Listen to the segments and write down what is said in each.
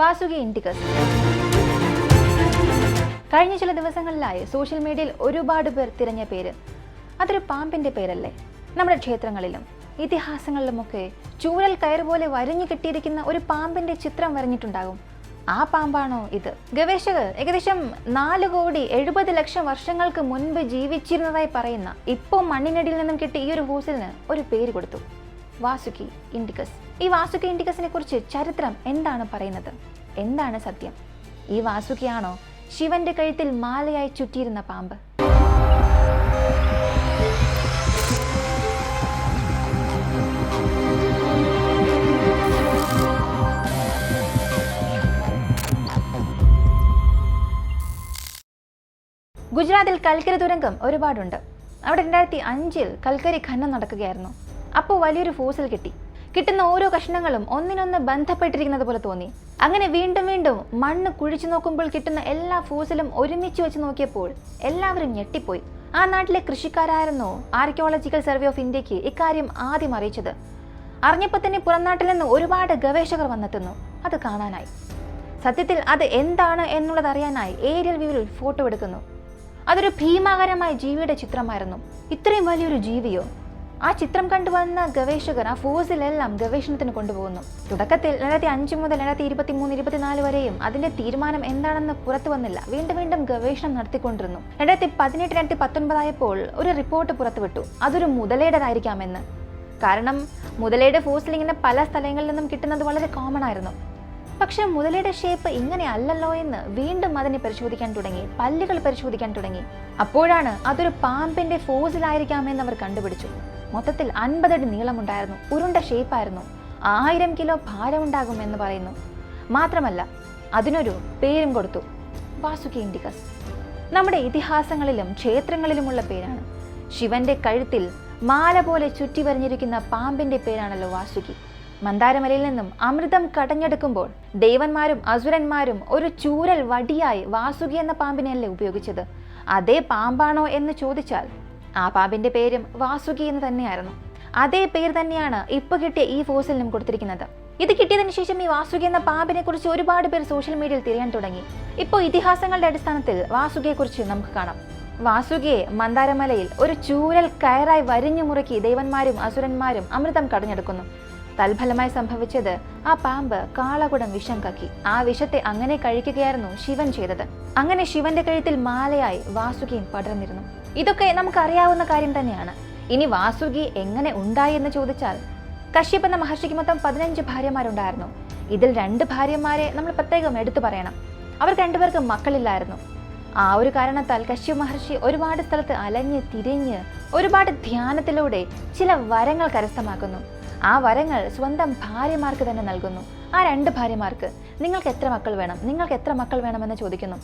Vasuki indicus കഴിഞ്ഞ ചില ദിവസങ്ങളിലായി സോഷ്യൽ മീഡിയയിൽ ഒരുപാട് പേർ തിരഞ്ഞ പേര്. അതൊരു പാമ്പിന്റെ പേരല്ലേ? നമ്മുടെ ക്ഷേത്രങ്ങളിലും ഇതിഹാസങ്ങളിലുമൊക്കെ ചൂരൽ കയർ പോലെ വരഞ്ഞു കിട്ടിയിരിക്കുന്ന ഒരു പാമ്പിന്റെ ചിത്രം വരഞ്ഞിട്ടുണ്ടാകും. ആ പാമ്പാണോ ഇത്? ഗവേഷകർ ഏകദേശം നാല് കോടി എഴുപത് ലക്ഷം വർഷങ്ങൾക്ക് മുൻപ് ജീവിച്ചിരുന്നതായി പറയുന്ന ഇപ്പോൾ മണ്ണിനടിയിൽ നിന്നും കിട്ടിയ ഈ ഒരു ഫൂസിലിന് ഒരു പേര് കൊടുത്തു. വാസുകി ഇൻഡിക്കസ് ഈ വാസുകി ഇൻഡിക്കസിനെ കുറിച്ച് ചരിത്രം എന്താണ് പറയുന്നത്? എന്താണ് സത്യം? ഈ വാസുകിയാണോ ശിവന്റെ കഴുത്തിൽ മാലയായി ചുറ്റിയിരുന്ന പാമ്പ്? ഗുജറാത്തിൽ കൽക്കരി തുരങ്കം ഒരുപാടുണ്ട്. അവിടെ രണ്ടായിരത്തി അഞ്ചിൽ കൽക്കരി ഖനനം നടക്കുകയായിരുന്നു. അപ്പോൾ വലിയൊരു ഫോസിൽ കിട്ടി. കിട്ടുന്ന ഓരോ കഷ്ണങ്ങളും ഒന്നിനൊന്ന് ബന്ധപ്പെട്ടിരിക്കുന്നത് പോലെ തോന്നി. അങ്ങനെ വീണ്ടും വീണ്ടും മണ്ണ് കുഴിച്ചു നോക്കുമ്പോൾ കിട്ടുന്ന എല്ലാ ഫോസിലും ഒരുമിച്ച് വെച്ച് നോക്കിയപ്പോൾ എല്ലാവരും ഞെട്ടിപ്പോയി. ആ നാട്ടിലെ കൃഷിക്കാരായിരുന്നു ആർക്കിയോളജിക്കൽ സർവേ ഓഫ് ഇന്ത്യയ്ക്ക് ഇക്കാര്യം ആദ്യം അറിയിച്ചത്. അറിഞ്ഞപ്പോൾ തന്നെ പുറംനാട്ടിൽ നിന്ന് ഒരുപാട് ഗവേഷകർ വന്നെത്തുന്നു. അത് കാണാനായി. സത്യത്തിൽ അത് എന്താണ് എന്നുള്ളത് അറിയാനായി ഏരിയൽ വ്യൂവിൽ ഫോട്ടോ എടുക്കുന്നു. അതൊരു ഭീമാകരമായ ജീവിയുടെ ചിത്രമായിരുന്നു. ഇത്രയും വലിയൊരു ജീവിയോ? ആ ചിത്രം കണ്ടുവന്ന ഗവേഷകർ ആ ഫോസിലെല്ലാം ഗവേഷണത്തിന് കൊണ്ടുപോകുന്നു. തുടക്കത്തിൽ രണ്ടായിരത്തി അഞ്ച് മുതൽ രണ്ടായിരത്തി ഇരുപത്തി മൂന്ന് ഇരുപത്തിനാല് വരെയും അതിന്റെ തീരുമാനം എന്താണെന്ന് പുറത്തു വന്നില്ല. വീണ്ടും വീണ്ടും ഗവേഷണം നടത്തിക്കൊണ്ടിരുന്നു. രണ്ടായിരത്തി പതിനെട്ട് രണ്ടായിരത്തി പത്തൊൻപതായപ്പോൾ ഒരു റിപ്പോർട്ട് പുറത്തുവിട്ടു. അതൊരു മുതലേടതായിരിക്കാമെന്ന്. കാരണം മുതലയുടെ ഫോസിൽ ഇങ്ങനെ പല സ്ഥലങ്ങളിൽ നിന്നും കിട്ടുന്നത് വളരെ കോമൺ ആയിരുന്നു. പക്ഷെ മുതലയുടെ ഷേപ്പ് ഇങ്ങനെ അല്ലല്ലോ എന്ന് വീണ്ടും അതിനെ പരിശോധിക്കാൻ തുടങ്ങി. പല്ലുകൾ പരിശോധിക്കാൻ തുടങ്ങി. അപ്പോഴാണ് അതൊരു പാമ്പിന്റെ ഫോസിലായിരിക്കാമെന്ന് അവർ കണ്ടുപിടിച്ചു. മൊത്തത്തിൽ അൻപതടി നീളമുണ്ടായിരുന്നു. ഉരുണ്ട ഷേപ്പായിരുന്നു. ആയിരം കിലോ ഭാരമുണ്ടാകും എന്ന് പറയുന്നു. മാത്രമല്ല അതിനൊരു പേരും കൊടുത്തു. വാസുകി ഇൻഡിക്കസ് നമ്മുടെ ഇതിഹാസങ്ങളിലും ക്ഷേത്രങ്ങളിലുമുള്ള പേരാണ്. ശിവന്റെ കഴുത്തിൽ മാല പോലെ ചുറ്റി വരഞ്ഞിരിക്കുന്ന പാമ്പിന്റെ പേരാണല്ലോ വാസുകി. മന്ദാരമലയിൽ നിന്നും അമൃതം കടഞ്ഞെടുക്കുമ്പോൾ ദേവന്മാരും അസുരന്മാരും ഒരു ചൂരൽ വടിയായി വാസുകി എന്ന പാമ്പിനെയല്ലേ ഉപയോഗിച്ചത്? അതേ പാമ്പാണോ എന്ന് ചോദിച്ചാൽ ആ പാമ്പിന്റെ പേരും വാസുകി എന്ന് തന്നെയായിരുന്നു. അതേ പേര് തന്നെയാണ് ഇപ്പൊ കിട്ടിയ ഈ ഫോസിലിനും കൊടുത്തിരിക്കുന്നത്. ഇത് കിട്ടിയതിനു ശേഷം ഈ വാസുകി എന്ന പാമ്പിനെ കുറിച്ച് ഒരുപാട് പേർ സോഷ്യൽ മീഡിയയിൽ തിരയാൻ തുടങ്ങി. ഇപ്പോൾ ഇതിഹാസങ്ങളുടെ അടിസ്ഥാനത്തിൽ വാസുകിയെ കുറിച്ച് നമുക്ക് കാണാം. വാസുകിയെ മന്ദാരമലയിൽ ഒരു ചൂരൽ കയറായി വരിഞ്ഞു മുറുക്കി ദേവന്മാരും അസുരന്മാരും അമൃതം കടഞ്ഞെടുക്കുന്നു. തൽഫലമായി സംഭവിച്ചത് ആ പാമ്പ് കാളകുടം വിഷം കക്കി. ആ വിഷത്തെ അങ്ങനെ കഴിക്കുകയായിരുന്നു ശിവൻ ചെയ്തത്. അങ്ങനെ ശിവന്റെ കഴുത്തിൽ മാലയായി വാസുകിയും പടർന്നിരുന്നു. ഇതൊക്കെ നമുക്കറിയാവുന്ന കാര്യം തന്നെയാണ്. ഇനി വാസുകി എങ്ങനെ ഉണ്ടായി എന്ന് ചോദിച്ചാൽ കശ്യപ് എന്ന മഹർഷിക്ക് മൊത്തം പതിനഞ്ച് ഭാര്യമാരുണ്ടായിരുന്നു. ഇതിൽ രണ്ട് ഭാര്യമാരെ നമ്മൾ പ്രത്യേകം എടുത്തു പറയണം. അവർ രണ്ടുപേർക്ക് മക്കളില്ലായിരുന്നു. ആ ഒരു കാരണത്താൽ കശ്യപ് മഹർഷി ഒരുപാട് സ്ഥലത്ത് അലഞ്ഞ് തിരിഞ്ഞ് ഒരുപാട് ധ്യാനത്തിലൂടെ ചില വരങ്ങൾ കരസ്ഥമാക്കുന്നു. ആ വരങ്ങൾ സ്വന്തം ഭാര്യമാർക്ക് തന്നെ നൽകുന്നു. ആ രണ്ട് ഭാര്യമാർക്ക് നിങ്ങൾക്ക് എത്ര മക്കൾ വേണം? നിങ്ങൾക്ക് എത്ര മക്കൾ വേണമെന്ന് ചോദിക്കുന്നു.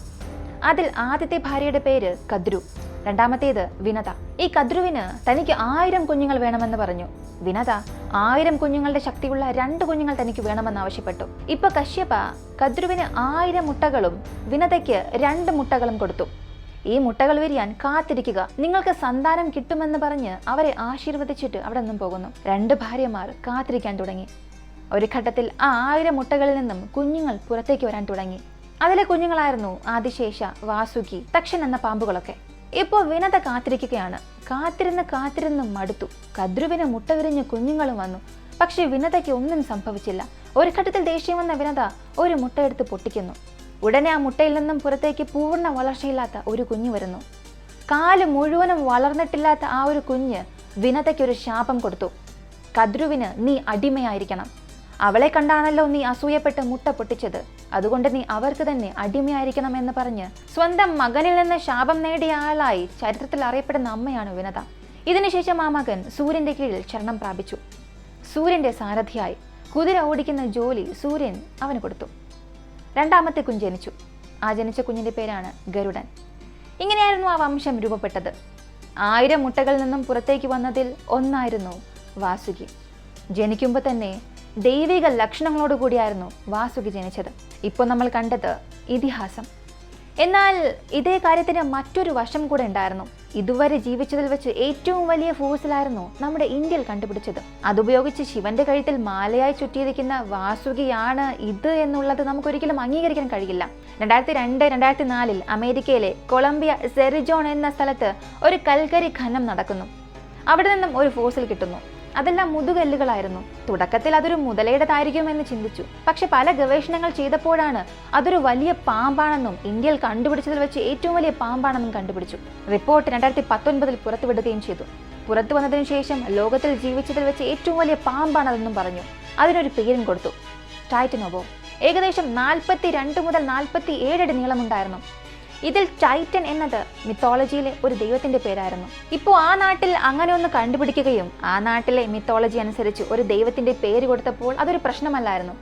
അതിൽ ആദ്യത്തെ ഭാര്യയുടെ പേര് കദ്രു. രണ്ടാമത്തേത് വിനത. ഈ കദ്രുവിന് തനിക്ക് ആയിരം കുഞ്ഞുങ്ങൾ വേണമെന്ന് പറഞ്ഞു. വിനത ആയിരം കുഞ്ഞുങ്ങളുടെ ശക്തിയുള്ള രണ്ട് കുഞ്ഞുങ്ങൾ തനിക്ക് വേണമെന്ന് ആവശ്യപ്പെട്ടു. ഇപ്പൊ കശ്യപ കദ്രുവിന് ആയിരം മുട്ടകളും വിനതയ്ക്ക് രണ്ട് മുട്ടകളും കൊടുത്തു. ഈ മുട്ടകൾ വിരിയാൻ കാത്തിരിക്കുക. നിങ്ങൾക്ക് സന്താനം കിട്ടുമെന്ന് പറഞ്ഞ് അവരെ ആശീർവദിച്ചിട്ട് അവിടെ നിന്നും പോകുന്നു. രണ്ട് ഭാര്യമാർ കാത്തിരിക്കാൻ തുടങ്ങി. ഒരു ഘട്ടത്തിൽ ആ ആയിരം മുട്ടകളിൽ നിന്നും കുഞ്ഞുങ്ങൾ പുറത്തേക്ക് വരാൻ തുടങ്ങി. അതിലെ കുഞ്ഞുങ്ങളായിരുന്നു ആദിശേഷ വാസുകി തക്ഷൻ എന്ന പാമ്പുകളൊക്കെ. ഇപ്പോൾ വിനത കാത്തിരിക്കുകയാണ്. കാത്തിരുന്ന് കാത്തിരുന്ന് മടുത്തു. കദ്രുവിനെ മുട്ട വിരിഞ്ഞ് കുഞ്ഞുങ്ങളും വന്നു. പക്ഷേ വിനതയ്ക്ക് ഒന്നും സംഭവിച്ചില്ല. ഒരു ഘട്ടത്തിൽ ദേഷ്യം വന്ന വിനത ഒരു മുട്ടയെടുത്ത് പൊട്ടിക്കുന്നു. ഉടനെ ആ മുട്ടയിൽ നിന്നും പുറത്തേക്ക് പൂർണ വളർച്ചയില്ലാത്ത ഒരു കുഞ്ഞ് വരുന്നു. കാൽ മുഴുവനും വളർന്നിട്ടില്ലാത്ത ആ ഒരു കുഞ്ഞ് വിനതയ്ക്ക് ഒരു ശാപം കൊടുത്തു. കദ്രുവിന് നീ അടിമയായിരിക്കണം. അവളെ കണ്ടാണല്ലോ നീ അസൂയപ്പെട്ട് മുട്ട പൊട്ടിച്ചത്. അതുകൊണ്ട് നീ അവർക്ക് തന്നെ അടിമയായിരിക്കണം എന്ന് പറഞ്ഞ് സ്വന്തം മകനിൽ നിന്ന് ശാപം നേടിയ ആളായി ചരിത്രത്തിൽ അറിയപ്പെടുന്ന അമ്മയാണ് വിനത. ഇതിനുശേഷം ആ മകൻ സൂര്യന്റെ കീഴിൽ ശരണം പ്രാപിച്ചു. സൂര്യന്റെ സാരഥിയായി കുതിര ഓടിക്കുന്ന ജോലി സൂര്യൻ അവന് കൊടുത്തു. രണ്ടാമത്തെ കുഞ്ഞ് ജനിച്ചു. ആ ജനിച്ച കുഞ്ഞിന്റെ പേരാണ് ഗരുഡൻ. ഇങ്ങനെയായിരുന്നു ആ വംശം രൂപപ്പെട്ടത്. ആയിരം മുട്ടകളിൽ നിന്നും പുറത്തേക്ക് വന്നതിൽ ഒന്നായിരുന്നു വാസുകി. ജനിക്കുമ്പോൾ തന്നെ ദൈവിക ലക്ഷണങ്ങളോട് കൂടിയായിരുന്നു വാസുകി ജനിച്ചത്. ഇപ്പോൾ നമ്മൾ കണ്ടത് ഇതിഹാസം. എന്നാൽ ഇതേ കാര്യത്തിന് മറ്റൊരു വശം കൂടെ ഉണ്ടായിരുന്നു. ഇതുവരെ ജീവിച്ചതിൽ വെച്ച് ഏറ്റവും വലിയ ഫോഴ്സിലായിരുന്നു നമ്മുടെ ഇന്ത്യയിൽ കണ്ടുപിടിച്ചത്. അതുപയോഗിച്ച് ശിവന്റെ കഴുത്തിൽ മാലയായി ചുറ്റിയിരിക്കുന്ന വാസുകിയാണ് ഇത് എന്നുള്ളത് നമുക്കൊരിക്കലും അംഗീകരിക്കാൻ കഴിയില്ല. രണ്ടായിരത്തി രണ്ട് രണ്ടായിരത്തി നാലിൽ അമേരിക്കയിലെ കൊളംബിയ സെറിജോൺ എന്ന സ്ഥലത്ത് ഒരു കൽക്കരി ഖനനം നടക്കുന്നു. അവിടെ നിന്നും ഒരു ഫോസിൽ കിട്ടുന്നു. അതെല്ലാം മുതുകല്ലുകളായിരുന്നു. തുടക്കത്തിൽ അതൊരു മുതലയുടേതായിരിക്കുമെന്ന് ചിന്തിച്ചു. പക്ഷെ പല ഗവേഷണങ്ങൾ ചെയ്തപ്പോഴാണ് അതൊരു വലിയ പാമ്പാണെന്നും ഇന്ത്യയിൽ കണ്ടുപിടിച്ചതിൽ വെച്ച് ഏറ്റവും വലിയ പാമ്പാണെന്നും കണ്ടുപിടിച്ചു. റിപ്പോർട്ട് രണ്ടായിരത്തി പത്തൊൻപതിൽ പുറത്തുവിടുകയും ചെയ്തു. പുറത്തു വന്നതിനു ശേഷം ലോകത്തിൽ ജീവിച്ചതിൽ വെച്ച് ഏറ്റവും വലിയ പാമ്പാണതെന്നും പറഞ്ഞു. അതിനൊരു പേരും കൊടുത്തു. ടൈറ്റനോബോ ഏകദേശം നാൽപ്പത്തി രണ്ട് മുതൽ നാൽപ്പത്തി ഏഴടി നീളമുണ്ടായിരുന്നു. ഇതിൽ ടൈറ്റൻ എന്നത് മിത്തോളജിയിലെ ഒരു ദൈവത്തിന്റെ പേരായിരുന്നു. ഇപ്പോൾ ആ നാട്ടിൽ അങ്ങനെ ഒന്ന് കണ്ടുപിടിക്കുകയും ആ നാട്ടിലെ മിത്തോളജി അനുസരിച്ച് ഒരു ദൈവത്തിന്റെ പേര് കൊടുത്തപ്പോൾ അതൊരു പ്രശ്നമല്ലായിരുന്നു.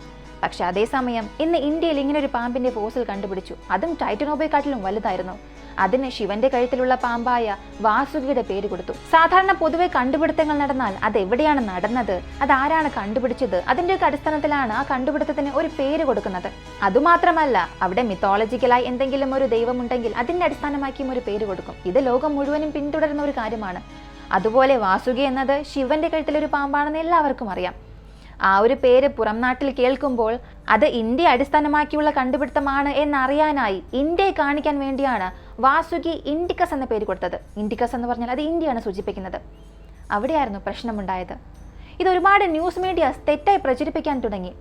പക്ഷെ അതേസമയം ഇന്ന് ഇന്ത്യയിൽ ഇങ്ങനെ ഒരു പാമ്പിന്റെ ഫോസിൽ കണ്ടുപിടിച്ചു. അതും ടൈറ്റനോബയെക്കാട്ടിലും വലുതായിരുന്നു. അതിന് ശിവന്റെ കഴുത്തിലുള്ള പാമ്പായ വാസുകിയുടെ പേര് കൊടുത്തു. സാധാരണ പൊതുവെ കണ്ടുപിടുത്തങ്ങൾ നടന്നാൽ അത് എവിടെയാണ് നടന്നത്? അത് ആരാണ് കണ്ടുപിടിച്ചത് അതിന്റെയൊക്കെ അടിസ്ഥാനത്തിലാണ് ആ കണ്ടുപിടുത്തത്തിന് ഒരു പേര് കൊടുക്കുന്നത്. അതുമാത്രമല്ല അവിടെ മിത്തോളജിക്കലായി എന്തെങ്കിലും ഒരു ദൈവമുണ്ടെങ്കിൽ അതിന്റെ അടിസ്ഥാനമാക്കിയും ഒരു പേര് കൊടുക്കും. ഇത് ലോകം മുഴുവനും പിന്തുടരുന്ന ഒരു കാര്യമാണ്. അതുപോലെ വാസുകി എന്നത് ശിവന്റെ കഴുത്തിലൊരു പാമ്പാണെന്ന് എല്ലാവർക്കും അറിയാം. ആ ഒരു പേര് പുറം നാട്ടിൽ കേൾക്കുമ്പോൾ അത് ഇന്ത്യ അടിസ്ഥാനമാക്കിയുള്ള കണ്ടുപിടുത്തമാണ് എന്നറിയാനായി ഇന്ത്യയെ കാണിക്കാൻ വേണ്ടിയാണ് വാസുകി ഇൻഡിക്കസ് എന്ന പേര് കൊടുത്തത്. ഇൻഡിക്കസ് എന്ന് പറഞ്ഞാൽ അത് ഇന്ത്യയാണ് സൂചിപ്പിക്കുന്നത്. അവിടെയായിരുന്നു പ്രശ്നമുണ്ടായത്. ഇത് ഒരുപാട് ന്യൂസ് മീഡിയാസ് തെറ്റായി പ്രചരിപ്പിക്കാൻ തുടങ്ങി.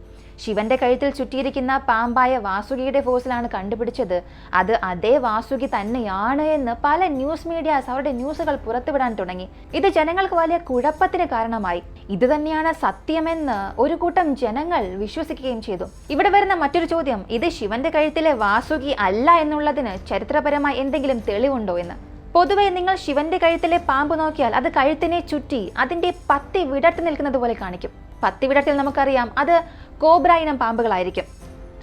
ശിവന്റെ കഴുത്തിൽ ചുറ്റിയിരിക്കുന്ന പാമ്പായ വാസുകിയുടെ ഫോസിലാണ് കണ്ടുപിടിച്ചത്. അത് അതേ വാസുകി തന്നെയാണ് എന്ന് പല ന്യൂസ് മീഡിയാസ് അവരുടെ ന്യൂസുകൾ പുറത്തുവിടാൻ തുടങ്ങി. ഇത് ജനങ്ങൾക്ക് വലിയ കുഴപ്പത്തിന് കാരണമായി. ഇത് തന്നെയാണ് സത്യമെന്ന് ഒരു കൂട്ടം ജനങ്ങൾ വിശ്വസിക്കുകയും ചെയ്തു. ഇവിടെ വരുന്ന മറ്റൊരു ചോദ്യം ഇത് ശിവന്റെ കഴുത്തിലെ വാസുകി അല്ല എന്നുള്ളതിന് ചരിത്രപരമായി എന്തെങ്കിലും തെളിവുണ്ടോ എന്ന്? പൊതുവെ നിങ്ങൾ ശിവന്റെ കഴുത്തിലെ പാമ്പ് നോക്കിയാൽ അത് കഴുത്തിനെ ചുറ്റി അതിന്റെ പത്തി വിടർത്തി നിൽക്കുന്നത് പോലെ കാണിക്കും. പത്തി വിടർത്തിൽ നമുക്കറിയാം അത് കോബ്ര പാമ്പുകളായിരിക്കും.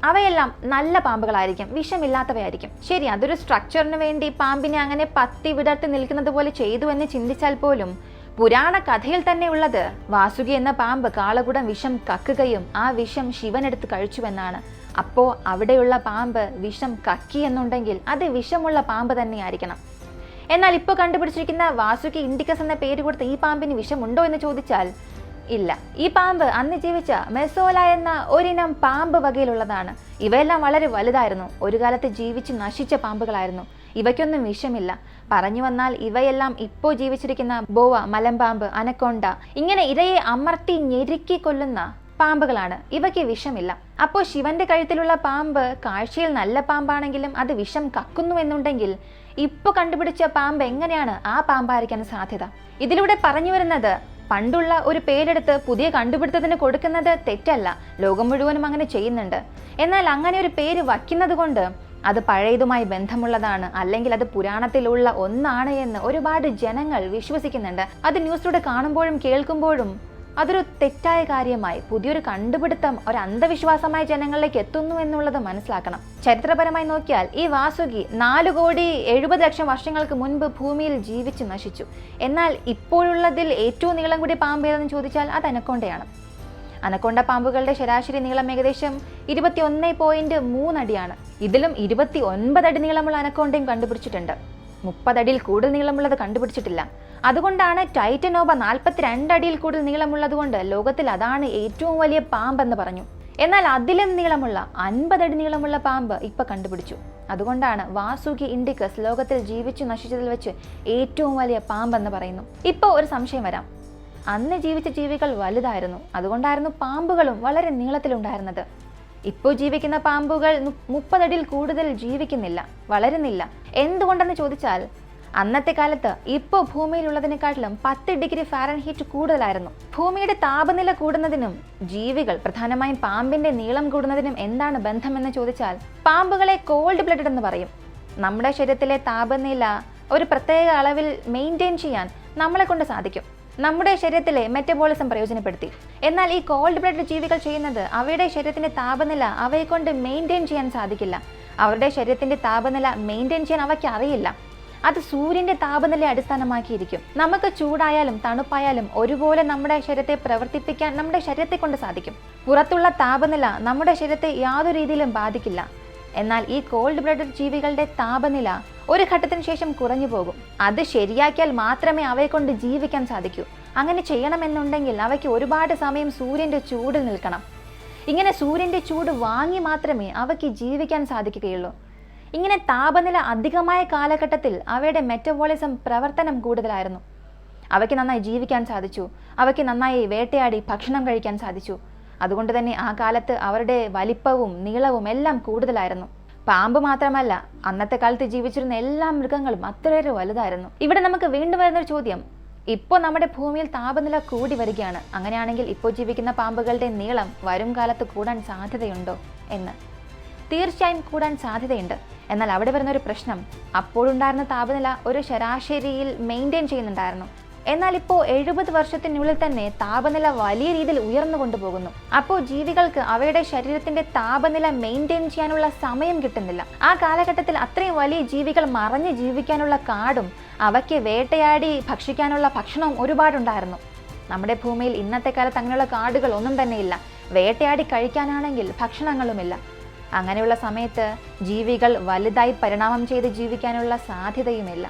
അവയെല്ലാം നല്ല പാമ്പുകളായിരിക്കും വിഷമില്ലാത്തവയായിരിക്കും. ശരി അതൊരു സ്ട്രക്ചറിന് വേണ്ടി പാമ്പിനെ അങ്ങനെ പത്തി വിടർത്തി നിൽക്കുന്നത് പോലെ ചെയ്തു എന്ന് ചിന്തിച്ചാൽ പോലും പുരാണ കഥയിൽ തന്നെ ഉള്ളത് വാസുകി എന്ന പാമ്പ് കാളകുടം വിഷം കക്കുകയും ആ വിഷം ശിവനെടുത്ത് കഴിച്ചുവെന്നാണ്. അപ്പോ അവിടെയുള്ള പാമ്പ് വിഷം കക്കി എന്നുണ്ടെങ്കിൽ അത് വിഷമുള്ള പാമ്പ് തന്നെയായിരിക്കണം. എന്നാൽ ഇപ്പൊ കണ്ടുപിടിച്ചിരിക്കുന്ന വാസുകി ഇൻഡിക്കസ് എന്ന പേര് കൊടുത്ത ഈ പാമ്പിന് വിഷമുണ്ടോ എന്ന് ചോദിച്ചാൽ ഇല്ല. ഈ പാമ്പ് അന്ന് ജീവിച്ച മെസോല എന്ന ഒരിനം പാമ്പ് വകയിലുള്ളതാണ്. ഇവയെല്ലാം വളരെ വലുതായിരുന്നു. ഒരു കാലത്ത് ജീവിച്ച് നശിച്ച പാമ്പുകളായിരുന്നു. ഇവയ്ക്കൊന്നും വിഷമില്ല. പറഞ്ഞു വന്നാൽ ഇവയെല്ലാം ഇപ്പോൾ ജീവിച്ചിരിക്കുന്ന ബോവ മലമ്പാമ്പ് അനക്കൊണ്ട ഇങ്ങനെ ഇരയെ അമർത്തി ഞെരുക്കി കൊല്ലുന്ന പാമ്പുകളാണ്. ഇവയ്ക്ക് വിഷമില്ല. അപ്പോൾ ശിവന്റെ കഴുത്തിലുള്ള പാമ്പ് കാഴ്ചയിൽ നല്ല പാമ്പാണെങ്കിലും അത് വിഷം കക്കുന്നു എന്നുണ്ടെങ്കിൽ ഇപ്പൊ കണ്ടുപിടിച്ച പാമ്പ് എങ്ങനെയാണ് ആ പാമ്പായിരിക്കാൻ സാധ്യത? ഇതിലൂടെ പറഞ്ഞു വരുന്നത് പണ്ടുള്ള ഒരു പേരെടുത്ത് പുതിയ കണ്ടുപിടുത്തത്തിന് കൊടുക്കുന്നത് തെറ്റല്ല. ലോകം മുഴുവനും അങ്ങനെ ചെയ്യുന്നുണ്ട്. എന്നാൽ അങ്ങനെ ഒരു പേര് വയ്ക്കുന്നത് കൊണ്ട് അത് പഴയതുമായി ബന്ധമുള്ളതാണ് അല്ലെങ്കിൽ അത് പുരാണത്തിലുള്ള ഒന്നാണ് എന്ന് ഒരുപാട് ജനങ്ങൾ വിശ്വസിക്കുന്നുണ്ട്. അത് ന്യൂസിലൂടെ കാണുമ്പോഴും കേൾക്കുമ്പോഴും അതൊരു തെറ്റായ കാര്യമായി പുതിയൊരു കണ്ടുപിടുത്തം ഒരു അന്ധവിശ്വാസമായി ജനങ്ങളിലേക്ക് എത്തുന്നു എന്നുള്ളത് മനസ്സിലാക്കണം. ചരിത്രപരമായി നോക്കിയാൽ ഈ വാസുകി നാല് കോടി എഴുപത് ലക്ഷം വർഷങ്ങൾക്ക് മുൻപ് ഭൂമിയിൽ ജീവിച്ച് നശിച്ചു. എന്നാൽ ഇപ്പോഴുള്ളതിൽ ഏറ്റവും നീളം കൂടി പാമ്പേതെന്ന് ചോദിച്ചാൽ അത് അനക്കൊണ്ടയാണ്. അനക്കൊണ്ട പാമ്പുകളുടെ ശരാശരി നീളം ഏകദേശം ഇരുപത്തി ഒന്ന് പോയിന്റ് മൂന്നടിയാണ്. ഇതിലും ഇരുപത്തി ഒൻപതടി നീളമുള്ള അനക്കൊണ്ടയും കണ്ടുപിടിച്ചിട്ടുണ്ട്. മുപ്പതടിയിൽ കൂടുതൽ നീളമുള്ളത് കണ്ടുപിടിച്ചിട്ടില്ല. അതുകൊണ്ടാണ് ടൈറ്റനോബ നാൽപ്പത്തിരണ്ട് അടിയിൽ കൂടുതൽ നീളമുള്ളതുകൊണ്ട് ലോകത്തിൽ അതാണ് ഏറ്റവും വലിയ പാമ്പെന്ന് പറഞ്ഞു. എന്നാൽ അതിലും നീളമുള്ള അൻപതടി നീളമുള്ള പാമ്പ് ഇപ്പൊ കണ്ടുപിടിച്ചു. അതുകൊണ്ടാണ് വാസുകി ഇൻഡിക്കസ് ലോകത്തിൽ ജീവിച്ചു നശിച്ചതിൽ വെച്ച് ഏറ്റവും വലിയ പാമ്പെന്ന് പറയുന്നു. ഇപ്പോൾ ഒരു സംശയം വരാം. അന്ന് ജീവിച്ച ജീവികൾ വലുതായിരുന്നു. അതുകൊണ്ടായിരുന്നു പാമ്പുകളും വളരെ നീളത്തിലുണ്ടായിരുന്നത്. ഇപ്പോൾ ജീവിക്കുന്ന പാമ്പുകൾ മുപ്പതടിയിൽ കൂടുതൽ ജീവിക്കുന്നില്ല വളരുന്നില്ല. എന്തുകൊണ്ടെന്ന് ചോദിച്ചാൽ അന്നത്തെ കാലത്ത് ഇപ്പോൾ ഭൂമിയിലുള്ളതിനെക്കാട്ടിലും പത്ത് ഡിഗ്രി ഫാരൻഹീറ്റ് കൂടുതലായിരുന്നു. ഭൂമിയുടെ താപനില കൂടുന്നതിനും ജീവികൾ പ്രധാനമായും പാമ്പിന്റെ നീളം കൂടുന്നതിനും എന്താണ് ബന്ധമെന്ന് ചോദിച്ചാൽ പാമ്പുകളെ കോൾഡ് ബ്ലഡഡ് എന്ന് പറയും. നമ്മുടെ ശരീരത്തിലെ താപനില ഒരു പ്രത്യേക അളവിൽ മെയിന്റെയിൻ ചെയ്യാൻ നമ്മളെ കൊണ്ട് സാധിക്കും. നമ്മുടെ ശരീരത്തിലെ മെറ്റബോളിസം പ്രയോജനപ്പെടുത്തി. എന്നാൽ ഈ കോൾഡ് ബ്ലഡ് ജീവികൾ ചെയ്യുന്നത് അവയുടെ ശരീരത്തിന്റെ താപനില അവയെ കൊണ്ട് മെയിന്റെയിൻ ചെയ്യാൻ സാധിക്കില്ല. അവരുടെ ശരീരത്തിന്റെ താപനില മെയിന്റെയിൻ ചെയ്യാൻ അവയ്ക്ക് അറിയില്ല. അത് സൂര്യന്റെ താപനിലയെ അടിസ്ഥാനമാക്കിയിരിക്കും. നമുക്ക് ചൂടായാലും തണുപ്പായാലും ഒരുപോലെ നമ്മുടെ ശരീരത്തെ പ്രവർത്തിപ്പിക്കാൻ നമ്മുടെ ശരീരത്തെ കൊണ്ട് സാധിക്കും. പുറത്തുള്ള താപനില നമ്മുടെ ശരീരത്തെ യാതൊരു രീതിയിലും ബാധിക്കില്ല. എന്നാൽ ഈ കോൾഡ് ബ്ലഡഡ് ജീവികളുടെ താപനില ഒരു ഘട്ടത്തിന് ശേഷം കുറഞ്ഞു പോകും. അത് ശരിയാക്കിയാൽ മാത്രമേ അവയെ കൊണ്ട് ജീവിക്കാൻ സാധിക്കൂ. അങ്ങനെ ചെയ്യണമെന്നുണ്ടെങ്കിൽ അവയ്ക്ക് ഒരുപാട് സമയം സൂര്യന്റെ ചൂടിൽ നിൽക്കണം. ഇങ്ങനെ സൂര്യന്റെ ചൂട് വാങ്ങി മാത്രമേ അവയ്ക്ക് ജീവിക്കാൻ സാധിക്കുകയുള്ളൂ. ഇങ്ങനെ താപനില അധികമായ കാലഘട്ടത്തിൽ അവയുടെ മെറ്റബോളിസം പ്രവർത്തനം കൂടുതലായിരുന്നു. അവയ്ക്ക് നന്നായി ജീവിക്കാൻ സാധിച്ചു. അവയ്ക്ക് നന്നായി വേട്ടയാടി ഭക്ഷണം കഴിക്കാൻ സാധിച്ചു. അതുകൊണ്ട് തന്നെ ആ കാലത്ത് അവരുടെ വലിപ്പവും നീളവും എല്ലാം കൂടുതലായിരുന്നു. പാമ്പ് മാത്രമല്ല അന്നത്തെ കാലത്ത് ജീവിച്ചിരുന്ന എല്ലാ മൃഗങ്ങളും അത്രയേറെ വലുതായിരുന്നു. ഇവിടെ നമുക്ക് വീണ്ടും വരുന്നൊരു ചോദ്യം. ഇപ്പോൾ നമ്മുടെ ഭൂമിയിൽ താപനില കൂടി വരികയാണ്. അങ്ങനെയാണെങ്കിൽ ഇപ്പോൾ ജീവിക്കുന്ന പാമ്പുകളുടെ നീളം വരും കാലത്ത് കൂടാൻ സാധ്യതയുണ്ടോ എന്ന്? തീർച്ചയായും കൂടാൻ സാധ്യതയുണ്ട്. എന്നാൽ അവിടെ വരുന്ന ഒരു പ്രശ്നം. അപ്പോഴുണ്ടായിരുന്ന താപനില ഒരു ശരാശരിയിൽ മെയിന്റെയിൻ ചെയ്യുന്നുണ്ടായിരുന്നു. എന്നാൽ ഇപ്പോൾ എഴുപത് വർഷത്തിനുള്ളിൽ തന്നെ താപനില വലിയ രീതിയിൽ ഉയർന്നു കൊണ്ടുപോകുന്നു. അപ്പോൾ ജീവികൾക്ക് അവയുടെ ശരീരത്തിന്റെ താപനില മെയിന്റെയിൻ ചെയ്യാനുള്ള സമയം കിട്ടുന്നില്ല. ആ കാലഘട്ടത്തിൽ അത്രയും വലിയ ജീവികൾ മറഞ്ഞ് ജീവിക്കാനുള്ള കാടും അവയ്ക്ക് വേട്ടയാടി ഭക്ഷിക്കാനുള്ള ഭക്ഷണവും ഒരുപാടുണ്ടായിരുന്നു. നമ്മുടെ ഭൂമിയിൽ ഇന്നത്തെ കാലത്ത് അങ്ങനെയുള്ള കാടുകൾ ഒന്നും തന്നെയില്ല വേട്ടയാടി കഴിക്കാനാണെങ്കിൽ ഭക്ഷണങ്ങളുമില്ല. അങ്ങനെയുള്ള സമയത്ത് ജീവികൾ വലുതായി പരിണാമം ചെയ്ത് ജീവിക്കാനുള്ള സാധ്യതയുമില്ല.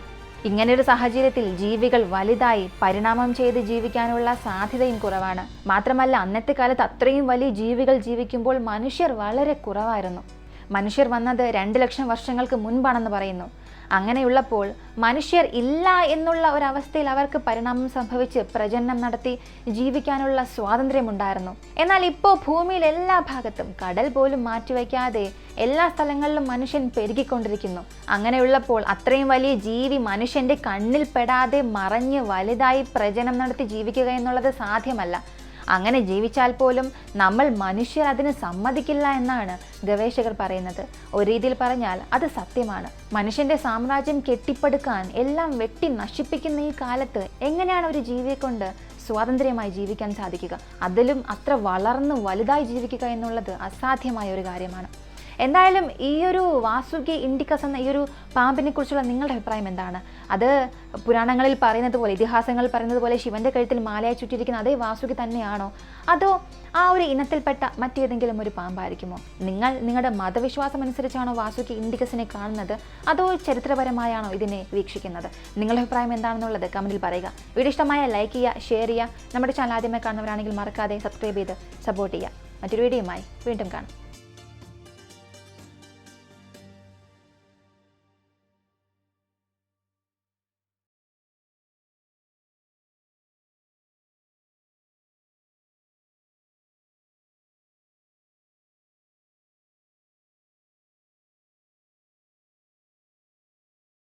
ഇങ്ങനെയൊരു സാഹചര്യത്തിൽ ജീവികൾ വലുതായി പരിണാമം ചെയ്ത് ജീവിക്കാനുള്ള സാധ്യതയും കുറവാണ്. മാത്രമല്ല അന്നത്തെ കാലത്ത് അത്രയും വലിയ ജീവികൾ ജീവിക്കുമ്പോൾ മനുഷ്യർ വളരെ കുറവായിരുന്നു. മനുഷ്യർ വന്നത് രണ്ട് ലക്ഷം വർഷങ്ങൾക്ക് മുൻപാണെന്ന് പറയുന്നു. അങ്ങനെയുള്ളപ്പോൾ മനുഷ്യർ ഇല്ല എന്നുള്ള ഒരവസ്ഥയിൽ അവർക്ക് പരിണാമം സംഭവിച്ച് പ്രജനനം നടത്തി ജീവിക്കാനുള്ള സ്വാതന്ത്ര്യമുണ്ടായിരുന്നു. എന്നാൽ ഇപ്പോൾ ഭൂമിയിൽ എല്ലാ ഭാഗത്തും കടൽ പോലും മാറ്റിവെക്കാതെ എല്ലാ സ്ഥലങ്ങളിലും മനുഷ്യൻ പെരുകിക്കൊണ്ടിരിക്കുന്നു. അങ്ങനെയുള്ളപ്പോൾ അത്രയും വലിയ ജീവി മനുഷ്യന്റെ കണ്ണിൽ പെടാതെ മറഞ്ഞ് വലുതായി പ്രജനം നടത്തി ജീവിക്കുക എന്നുള്ളത് സാധ്യമല്ല. അങ്ങനെ ജീവിച്ചാൽ പോലും നമ്മൾ മനുഷ്യർ അതിന് സമ്മതിക്കില്ല എന്നാണ് ഗവേഷകർ പറയുന്നത്. ഒരു രീതിയിൽ പറഞ്ഞാൽ അത് സത്യമാണ്. മനുഷ്യന്റെ സാമ്രാജ്യം കെട്ടിപ്പടുക്കാൻ എല്ലാം വെട്ടി നശിപ്പിക്കുന്ന ഈ കാലത്ത് എങ്ങനെയാണ് ഒരു ജീവിയെ കൊണ്ട് സ്വാതന്ത്ര്യമായി ജീവിക്കാൻ സാധിക്കുക? അതിലും അത്ര വളർന്ന് വലുതായി ജീവിക്കുക എന്നുള്ളത് അസാധ്യമായ ഒരു കാര്യമാണ്. എന്തായാലും ഈ ഒരു വാസുകി ഇൻഡിക്കസ് എന്ന ഈ ഒരു പാമ്പിനെ കുറിച്ചുള്ള നിങ്ങളുടെ അഭിപ്രായം എന്താണ്? അത് പുരാണങ്ങളിൽ പറയുന്നത് പോലെ ഇതിഹാസങ്ങളിൽ പറയുന്നത് പോലെ ശിവന്റെ കഴുത്തിൽ മാലയായി ചുറ്റിയിരിക്കുന്ന അതേ വാസുകി തന്നെയാണോ? അതോ ആ ഒരു ഇനത്തിൽപ്പെട്ട മറ്റേതെങ്കിലും ഒരു പാമ്പായിരിക്കുമോ? നിങ്ങൾ നിങ്ങളുടെ മതവിശ്വാസം അനുസരിച്ചാണോ വാസുകി ഇൻഡിക്കസിനെ കാണുന്നത്? അതോ ചരിത്രപരമായാണോ ഇതിനെ വീക്ഷിക്കുന്നത്? നിങ്ങളുടെ അഭിപ്രായം എന്താണെന്നുള്ളത് കമന്റിൽ പറയുക. വീഡിയോ ഇഷ്ടമായ ലൈക്ക് ചെയ്യുക ഷെയർ ചെയ്യുക. നമ്മുടെ ചാനൽ ആദ്യമായി കാണുന്നവരാണെങ്കിൽ മറക്കാതെ സബ്സ്ക്രൈബ് ചെയ്ത് സപ്പോർട്ട് ചെയ്യുക. മറ്റൊരു വീഡിയോയുമായി വീണ്ടും കാണാം.